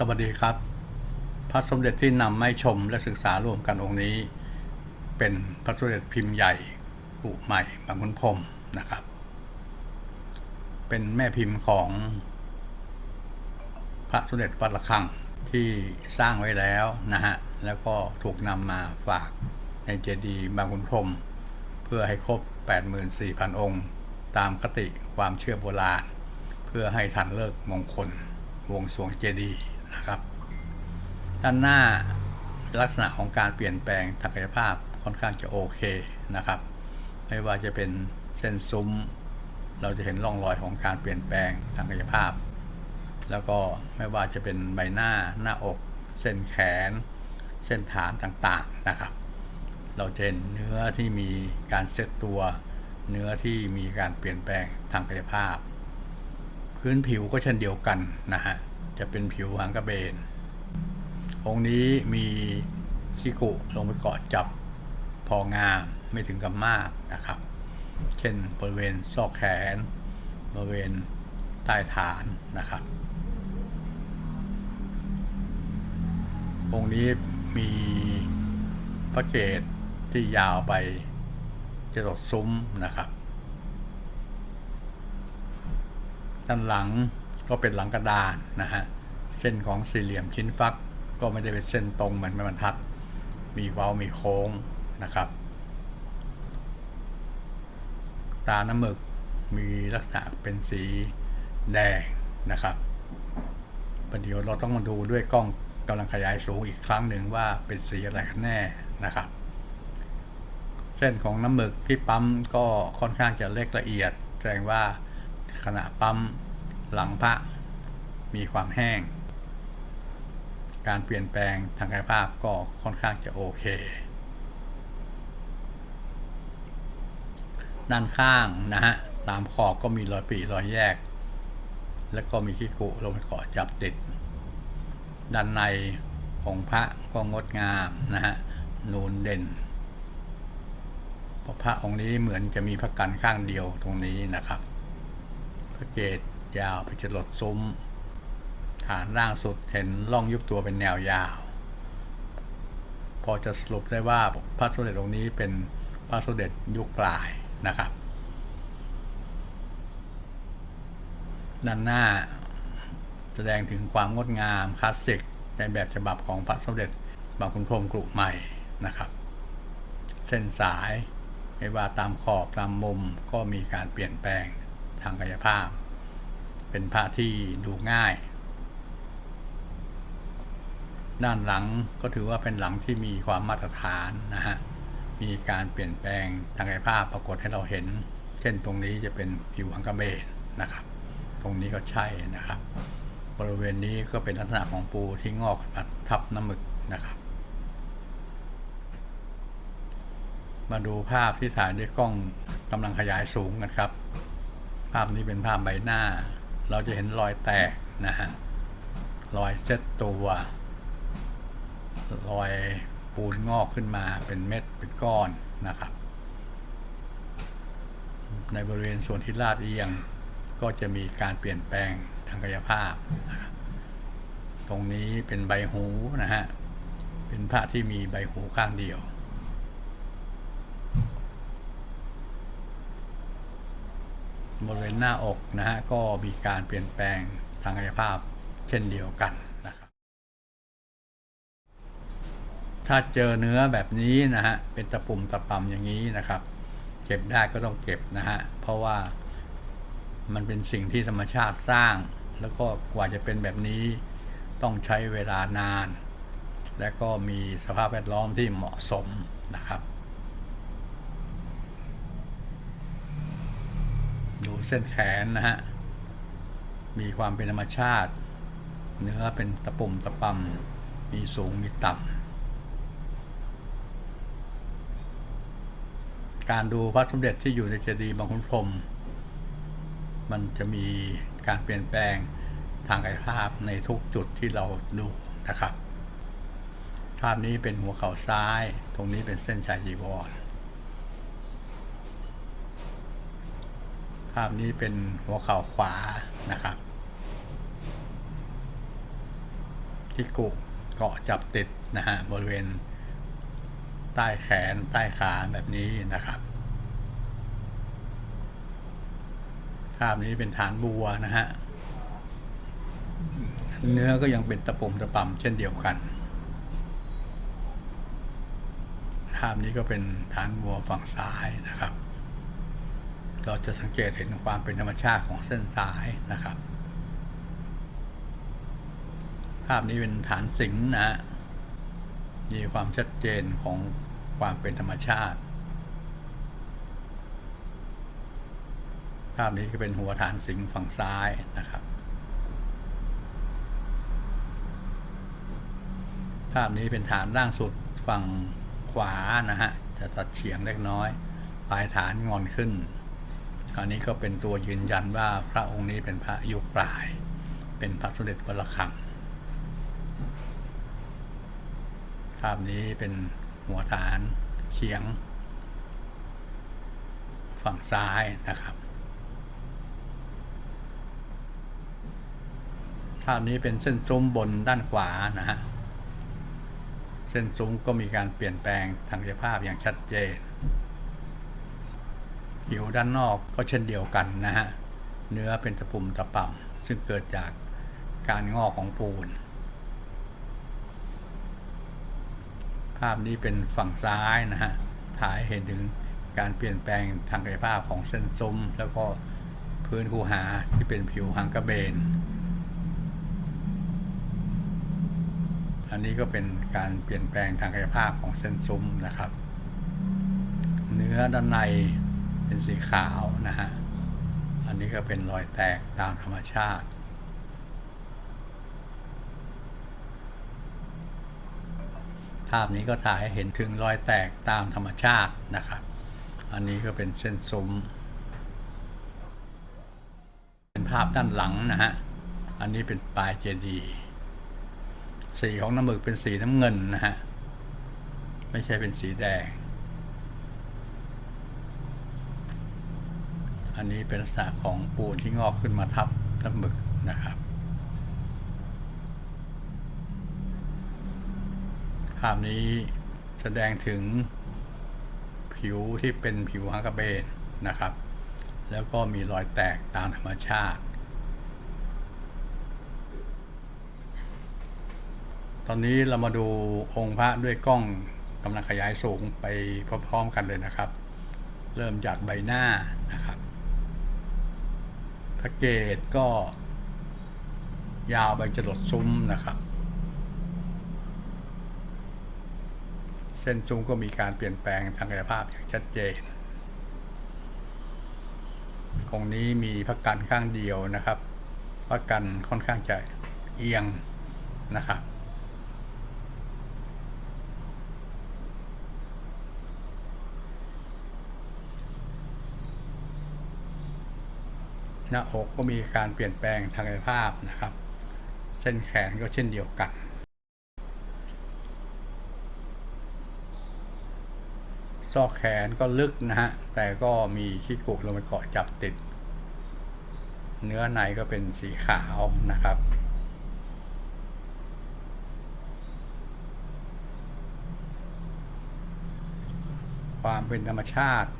สวัสดีครับ พระสมเด็จที่นำมาให้ชมและศึกษาร่วมกันองค์นี้ เป็นพระสมเด็จพิมพ์ใหญ่กุใหม่บางขุนพรมนะครับ เป็นแม่พิมพ์ของพระสมเด็จวัดระฆังที่สร้างไว้แล้วนะฮะแล้วก็ถูกนำมาฝากในเจดีย์บางขุนพรมเพื่อให้ครบ 84,000 องค์ ตามคติความเชื่อโบราณ เพื่อให้ทันเลิกมงคลวงสวงเจดีย์ นะครับ ด้านหน้าลักษณะของการเปลี่ยนแปลงทางกายภาพค่อนข้างจะโอเคนะครับ ไม่ว่าจะเป็นเส้นซุ้ม เราจะเห็นร่องรอยของการเปลี่ยนแปลงทางกายภาพ แล้วก็ไม่ว่าจะเป็นใบหน้าหน้าอก เส้นแขน เส้นฐานต่างๆนะครับ เราจะเห็นเนื้อที่มีการเซตตัว เนื้อที่มีการเปลี่ยนแปลงทางกายภาพ พื้นผิวก็เช่นเดียวกันนะฮะ จะเป็นผิวหางกระเบน องค์นี้มีชิกุลงไปเกาะจับพองามไม่ถึงกับมากนะครับ เช่นบริเวณซอกแขน บริเวณใต้ฐานนะครับ องค์นี้มีพระเกศที่ยาวไปจรดซุ้มนะครับ ด้านหลัง ก็เป็นหลังกระดานนะฮะเส้นของสี่เหลี่ยมชิ้นฟักก็ไม่ได้เป็นเส้นตรงเหมือนไม้บรรทัด มีเว้ามีโค้งนะครับ ตาน้ำหมึกมีลักษณะเป็นสีแดงนะครับประเดี๋ยวเราต้องมาดูด้วยกล้องกำลังขยายสูงอีกครั้งหนึ่งว่าเป็นสีอะไรกันแน่นะครับ เส้นของน้ำหมึกที่ปั๊มก็ค่อนข้างจะเล็กละเอียด แสดงว่าขณะปั๊ม หลังพระมีความแห้ง การเปลี่ยนแปลงทางกายภาพก็ค่อนข้างจะโอเค ด้านข้างนะฮะตามขอบก็มีรอยปีรอยแยก แล้วก็มีขี้กุลงไปเกาะจับติด ด้านในองค์พระก็งดงามนะฮะนูนเด่นพระองค์นี้เหมือนจะมีพระกันข้างเดียวตรงนี้นะครับ พระเกศ ยาวไปจรดซุ้ม ฐานล่างสุดเห็นล่องยุบตัวเป็นแนวยาว พอจะสรุปได้ว่าพระสมเด็จองค์นี้เป็นพระสมเด็จยุคปลายนะครับ ด้านหน้าแสดงถึงความงดงามคลาสสิกในแบบฉบับของพระสมเด็จบางขุนพรมกรุใหม่นะครับ เส้นสายไม่ว่าตามขอบตามมุมก็มีการเปลี่ยนแปลงทางกายภาพ เป็นพระที่ดูง่าย ด้านหลังก็ถือว่าเป็นหลังที่มีความมาตรฐานนะฮะ มีการเปลี่ยนแปลงทางกายภาพปรากฏให้เราเห็น เช่นตรงนี้จะเป็นผิวอังกระเบนนะครับ ตรงนี้ก็ใช่นะครับ บริเวณนี้ก็เป็นลักษณะของปูที่งอกขึ้นมาทับน้ำหมึกนะครับ มาดูภาพที่ถ่ายด้วยกล้องกำลังขยายสูงกันครับ ภาพนี้เป็นภาพใบหน้า เราจะเห็นรอยแตกนะฮะรอยเซ็ตตัวรอยปูนงอกขึ้นมาเป็นเม็ดเป็นก้อนนะครับ ในบริเวณส่วนที่ลาดเอียงก็จะมีการเปลี่ยนแปลงทางกายภาพนะครับตรงนี้เป็นใบหูนะฮะเป็นพระที่มีใบหูข้างเดียว บริเวณหน้าอกนะฮะก็มีการเปลี่ยนแปลงทางกายภาพเช่นเดียวกันนะครับ ถ้าเจอเนื้อแบบนี้นะฮะเป็นตะปุ่มตะปำอย่างนี้นะครับ เก็บได้ก็ต้องเก็บนะฮะเพราะว่ามันเป็นสิ่งที่ธรรมชาติสร้าง แล้วก็กว่าจะเป็นแบบนี้ต้องใช้เวลานาน และก็มีสภาพแวดล้อมที่เหมาะสมนะครับ เส้นแขนนะฮะ มีความเป็นธรรมชาติ เนื้อเป็นตะปุ่มตะปำมีสูงมีต่ำการดูพระสมเด็จที่อยู่ในเจดีย์บางขุนพรม มันจะมีการเปลี่ยนแปลงทางกายภาพในทุกจุดที่เราดูนะครับ ภาพนี้เป็นหัวเข่าซ้าย ตรงนี้เป็นเส้นชายจีวราพนี้เป็นหัวเข่าขวานะครับที่กุเกาะจับติดนะฮะบริเวณ ใต้แขนใต้ขาแบบนี้นะครับภาพนี้เป็นฐานบัวนะฮะ เนื้อก็ยังเป็นตะปุ่มตะป่ำเช่นเดียวกัน ภาพนี้ก็เป็นฐานบัวฝั่งซ้ายนะครับ เราจะสังเกตเห็นความเป็นธรรมชาติของเส้นสายนะครับ ภาพนี้เป็นฐานสิงห์นะมีความชัดเจนของความเป็นธรรมชาติ ภาพนี้ก็เป็นหัวฐานสิงห์ฝั่งซ้ายนะครับ ภาพนี้เป็นฐานล่างสุดฝั่งขวานะฮะจะตัดเฉียงเล็กน้อย ปลายฐานงอนขึ้น อันนี้ก็เป็นตัวยืนยันว่าพระองค์นี้เป็นพระยุคปลาย เป็นพระสมเด็จวัดระฆังภาพนี้เป็นหัวฐานเฉียง ฝั่งซ้ายนะครับ ภาพนี้เป็นเส้นซุ้มบนด้านขวานะฮะ เส้นซุ้มก็มีการเปลี่ยนแปลงทางกายภาพอย่างชัดเจน ผิวด้านนอกก็เช่นเดียวกันนะฮะเนื้อเป็นตะปุ่มตะป่ำซึ่งเกิดจากการงอกของปูน ภาพนี้เป็นฝั่งซ้ายนะฮะถ่ายเห็นถึงการเปลี่ยนแปลงทางกายภาพของเส้นซุ้ม แล้วก็พื้นคูหาที่เป็นผิวหางกระเบน อันนี้ก็เป็นการเปลี่ยนแปลงทางกายภาพของเส้นซุ้มนะครับ เนื้อด้านใน เป็นสีขาวนะฮะ อันนี้ก็เป็นรอยแตกตามธรรมชาติ ภาพนี้ก็ถ่ายให้เห็นถึงรอยแตกตามธรรมชาตินะครับ อันนี้ก็เป็นเส้นซุ้ม เป็นภาพด้านหลังนะฮะ อันนี้เป็นปลายเจดีย์สีของน้ำหมึกเป็นสีน้ำเงินนะฮะ ไม่ใช่เป็นสีแดง อันนี้เป็นลักษณะของปูนที่งอกขึ้นมาทับน้ำหมึกนะครับ ภาพนี้แสดงถึงผิวที่เป็นผิวฮังกระเบนนะครับ แล้วก็มีรอยแตกตามธรรมชาติ ตอนนี้เรามาดูองค์พระด้วยกล้องกำลังขยายสูงไปพร้อมๆกันเลยนะครับ เริ่มจากใบหน้านะครับ พระเกศก็ ยาวไปจรดซุ้มนะครับ เส้นซุ้มก็มีการเปลี่ยนแปลงทางกายภาพอย่างชัดเจนตรงนี้มีพระกันข้างเดียวนะครับพระกันค่อนข้างจะเอียงนะครับ หน้าอกก็มีการเปลี่ยนแปลงทางกายภาพนะครับ เส้นแขนก็เช่นเดียวกันซอกแขนก็ลึกนะฮะ แต่ก็มีขี้กุลงไปเกาะจับติด เนื้อในก็เป็นสีขาวนะครับ ความเป็นธรรมชาติ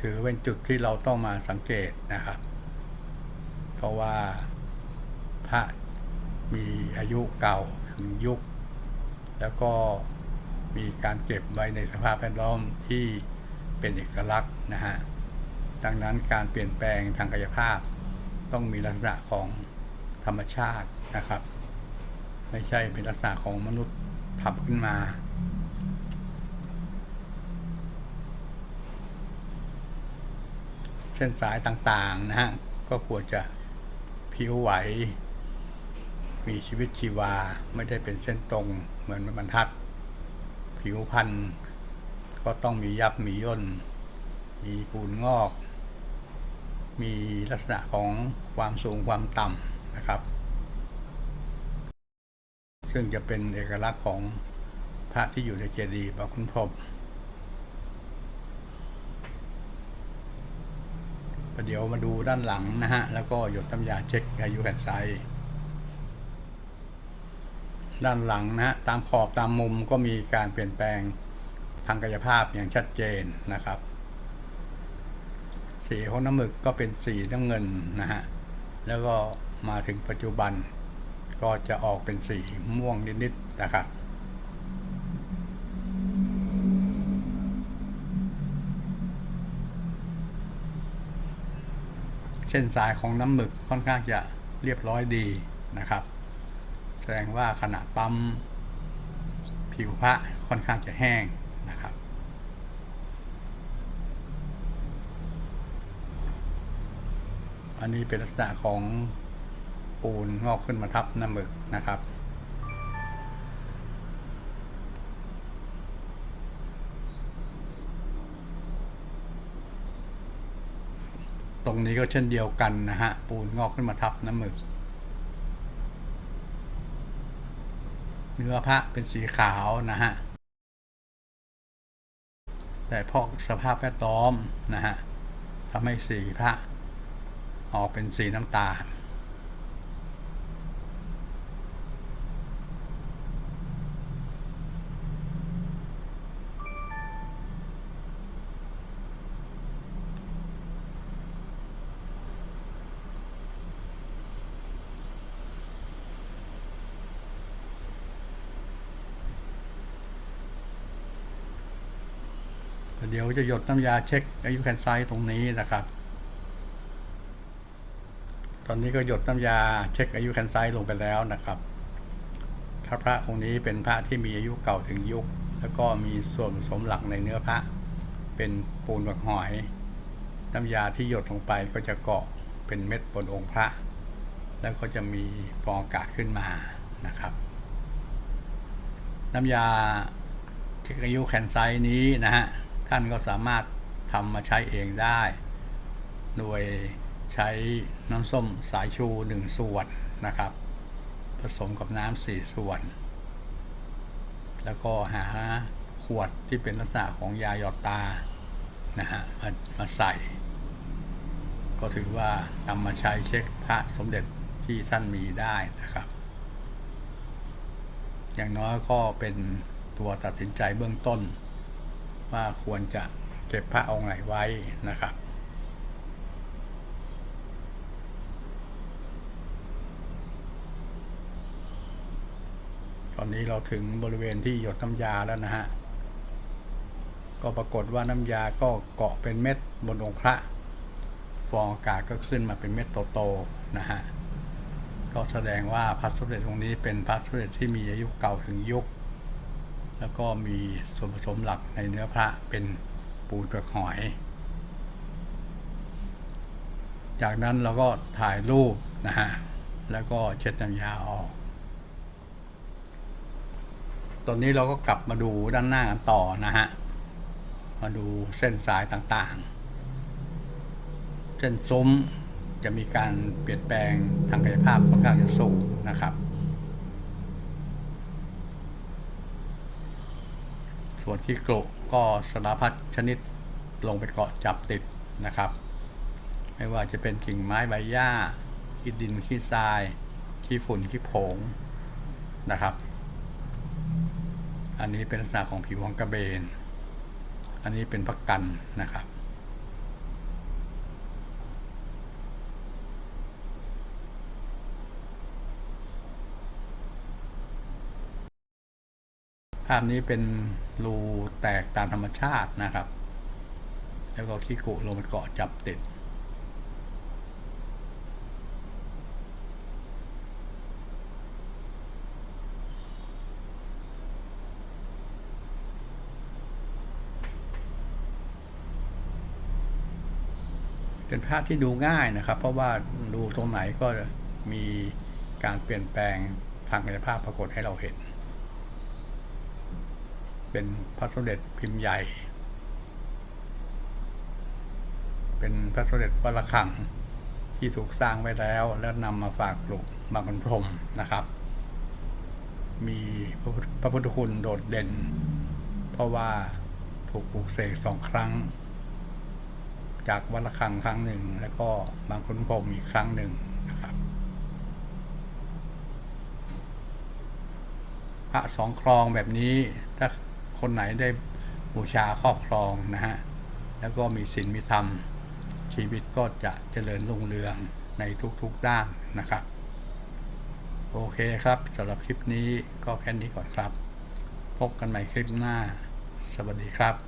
ถือเป็นจุดที่เราต้องมาสังเกตนะครับ เพราะว่าพระมีอายุเก่าถึงยุค แล้วก็มีการเก็บไว้ในสภาพแวดล้อมที่เป็นเอกลักษณ์นะฮะ ดังนั้นการเปลี่ยนแปลงทางกายภาพ ต้องมีลักษณะของธรรมชาตินะครับ ไม่ใช่เป็นลักษณะของมนุษย์ทำขึ้นมา เส้นสายต่างๆนะฮะก็ควรจะผิวไหว มีชีวิตชีวาไม่ได้เป็นเส้นตรงเหมือนบรรทัด ผิวพันธุ์ก็ต้องมียับมีย่น มีปูนงอก มีลักษณะของความสูงความต่ำนะครับ ซึ่งจะเป็นเอกลักษณ์ของพระที่อยู่ในเจดีย์พระคุณพรม หมเดี๋ยวมาดูด้านหลังนะฮะ แล้วก็หยดน้ำยาเช็คอายุแผ่นไซส์ด้านหลังนะฮะ ตามขอบตามมุมก็มีการเปลี่ยนแปลงทางกายภาพอย่างชัดเจนนะครับ สีของน้ำหมึกก็เป็นสีน้ำเงินนะฮะ แล้วก็มาถึงปัจจุบันก็จะออกเป็นสีม่วงนิดๆนะครับ เช่นสายของน้ำหมึกค่อนข้างจะเรียบร้อยดีนะครับ แสดงว่าขณะปั๊มผิวพระค่อนข้างจะแห้งนะครับ อันนี้เป็นลักษณะของปูนงอกขึ้นมาทับน้ำหมึกนะครับ ตรงนี้ก็เช่นเดียวกันนะฮะ ปูนงอกขึ้นมาทับน้ำหมึก เนื้อพระเป็นสีขาวนะฮะ แต่พอสภาพแวดล้อมนะฮะทำให้สีพระออกเป็นสีน้ำตาล เดี๋ยวจะหยดน้ำยาเช็คอายุแคนไซต์ตรงนี้นะครับ ตอนนี้ก็หยดน้ำยาเช็คอายุแคนไซต์ลงไปแล้วนะครับถ้าพระองค์นี้เป็นพระที่มีอายุเก่าถึงยุค แล้วก็มีส่วนผสมหลักในเนื้อพระ เป็นปูนหมักหอย น้ำยาที่หยดลงไปก็จะเกาะเป็นเม็ดบนองค์พระ แล้วก็จะมีฟองอากาศขึ้นมานะครับ น้ำยาเทคอายุแคนไซต์นี้นะฮะ ท่านก็สามารถทำมาใช้เองได้ โดยใช้น้ำส้มสายชู 1 ส่วนนะครับ ผสมกับน้ำสี่ส่วน แล้วก็หาขวดที่เป็นลักษณะของยาหยอดตานะฮะมามาใส่ ก็ถือว่านำมาใช้เช็คพระสมเด็จที่ท่านมีได้นะครับ อย่างน้อยก็เป็นตัวตัดสินใจเบื้องต้น ว่าควรจะเก็บพระองค์ไหนไว้นะครับ ตอนนี้เราถึงบริเวณที่หยดน้ำยาแล้วนะฮะ ก็ปรากฏว่าน้ำยาก็เกาะเป็นเม็ดบนองค์พระ ฟองอากาศก็ขึ้นมาเป็นเม็ดโตๆนะฮะ ก็แสดงว่าพระสมเด็จองค์นี้เป็นพระสมเด็จที่มีอายุเก่าถึงยุค แล้วก็มีส่วนผสมหลักในเนื้อพระเป็นปูนเปลือกหอย จากนั้นเราก็ถ่ายรูปนะฮะ แล้วก็เช็ดน้ำยาออก ตอนนี้เราก็กลับมาดูด้านหน้ากันต่อนะฮะ มาดูเส้นสายต่างๆ เส้นซุ้มจะมีการเปลี่ยนแปลงทางกายภาพค่อนข้างจะสูงนะครับ ส่วนที่โกะก็สารพัดชนิดลงไปเกาะจับติดนะครับ ไม่ว่าจะเป็นกิ่งไม้ใบหญ้าขี้ดินขี้ทรายขี้ฝุ่นขี้ผงนะครับ อันนี้เป็นลักษณะของผิวของกระเบน อันนี้เป็นพักกันนะครับ ภาพนี้เป็นรูแตกตามธรรมชาตินะครับ แล้วก็ขี้กุลงไปเกาะจับติด เป็นภาพที่ดูง่ายนะครับ เพราะว่าดูตรงไหนก็มีการเปลี่ยนแปลงทางกายภาพปรากฏให้เราเห็น เป็นพระสมเด็จพิมพ์ใหญ่ เป็นพระสมเด็จวัดระฆังที่ถูกสร้างไว้แล้วแล้วนำมาฝากปลูกบางคนพรมนะครับ มีพระพุทธพระพุทธคุณโดดเด่น เพราะว่าถูกปลูกเสกสองครั้ง จากวัดระฆังครั้งหนึ่ง แล้วก็บางคนพรมอีกครั้งหนึ่งนะครับพระสองครองแบบนี้ถ้า คนไหนได้บูชาครอบครองนะฮะ แล้วก็มีศีลมีธรรม ชีวิตก็จะเจริญรุ่งเรืองในทุกๆด้านนะครับ โอเคครับสำหรับคลิปนี้ก็แค่นี้ก่อนครับ พบกันใหม่คลิปหน้า สวัสดีครับ